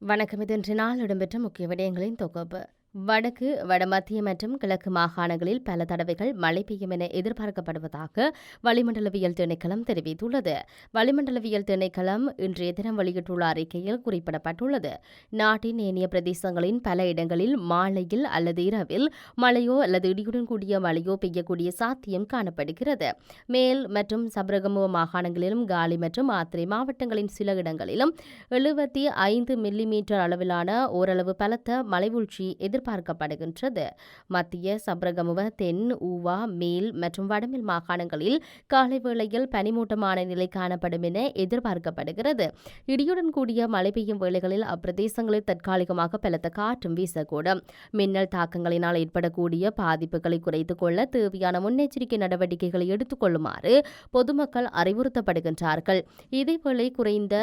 வணக்கம். இது இன்று நாள் இடம்பெற்ற முக்கிய விடயங்களின் தொகுப்பு. வடக்கு வடமத்திய மற்றும் கிழக்கு மாகாணங்களில் பல தடவைகள் மழை பெய்யும் என எதிர்பார்க்கப்படுவதாக வளிமண்டலவியல் திணைக்களம் தெரிவித்துள்ளது. வளிமண்டலவியல் திணைக்களம் இன்றைய தினம் வெளியிட்டுள்ள அறிக்கையில் குறிப்பிடப்பட்டுள்ளது. நாட்டின் ஏனைய பிரதேசங்களின் பல இடங்களில் மாலையில் அல்லது இரவில் மழையோ அல்லது இடியுடன் கூடிய மழையோ பெய்யக்கூடிய சாத்தியம் காணப்படுகிறது. மேல் மற்றும் சபரகமுவ மாகாணங்களிலும் காலி மற்றும் ஆத்திரை மாவட்டங்களின் சில இடங்களிலும் எழுபத்தி ஐந்து மில்லிமீட்டர் அளவிலான ஓரளவு பலத்த மழைவீழ்ச்சி எதிர்பார்க்கப்படுகின்றது. மத்திய சப்ரகமுவ தென் ஊவா மேல் மற்றும் வடமேல் மாகாணங்களில் காலை வேளையில் பனிமூட்டமான நிலை காணப்படும் என எதிர்பார்க்கப்படுகிறது. இடியுடன் கூடிய மழை பெய்யும் வேளைகளில் அப்பிரதேசங்களில் தற்காலிகமாக பலத்த காற்றும் வீசக்கூடும். மின்னல் தாக்கங்களினால் ஏற்படக்கூடிய பாதிப்புகளை குறைத்துக் கொள்ள தேவையான முன்னெச்சரிக்கை நடவடிக்கைகளை எடுத்துக் கொள்ளுமாறு பொதுமக்கள் அறிவுறுத்தப்படுகின்றார்கள். இதேவேளை குறைந்த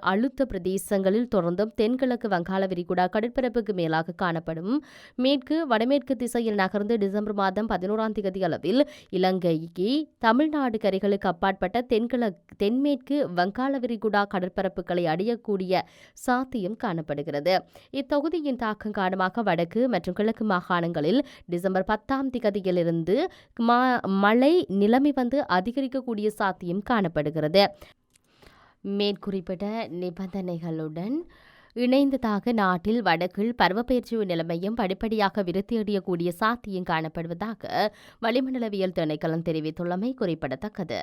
அழுத்த பிரதேசங்களில் தொடர்ந்தும் தென்கிழக்கு வங்காள விரிகுடா கடற்பரப்புக்கு மேலாக காணப்படும் மேற்கு வடமேற்கு திசையில் நகர்ந்து டிசம்பர் மாதம் பதினோராம் தேதி அளவில் இலங்கைக்கு தமிழ்நாடு கரைகளுக்கு அப்பாற்பட்ட தென்கிழக்கு தென்மேற்கு வங்காள விரிகுடா கடற்பரப்புகளை அடையக்கூடிய சாத்தியம் காணப்படுகிறது. இத்தொகுதியின் தாக்கம் காரணமாக வடக்கு மற்றும் கிழக்கு மாகாணங்களில் டிசம்பர் பத்தாம் திகதியிலிருந்து மழை நிலைமை வந்து அதிகரிக்கக்கூடிய சாத்தியம் காணப்படுகிறது. மேற்குறிப்பிட்ட நிபந்தனைகளுடன் இணைந்ததாக நாட்டில் வடக்கில் பருவப்பெயர்ச்சி நிலைமையும் படிப்படியாக விருத்தியடையக்கூடிய சாத்தியம் காணப்படுவதாக வளிமண்டலவியல் திணைக்களம் தெரிவித்துள்ளமை குறிப்பிடத்தக்கது.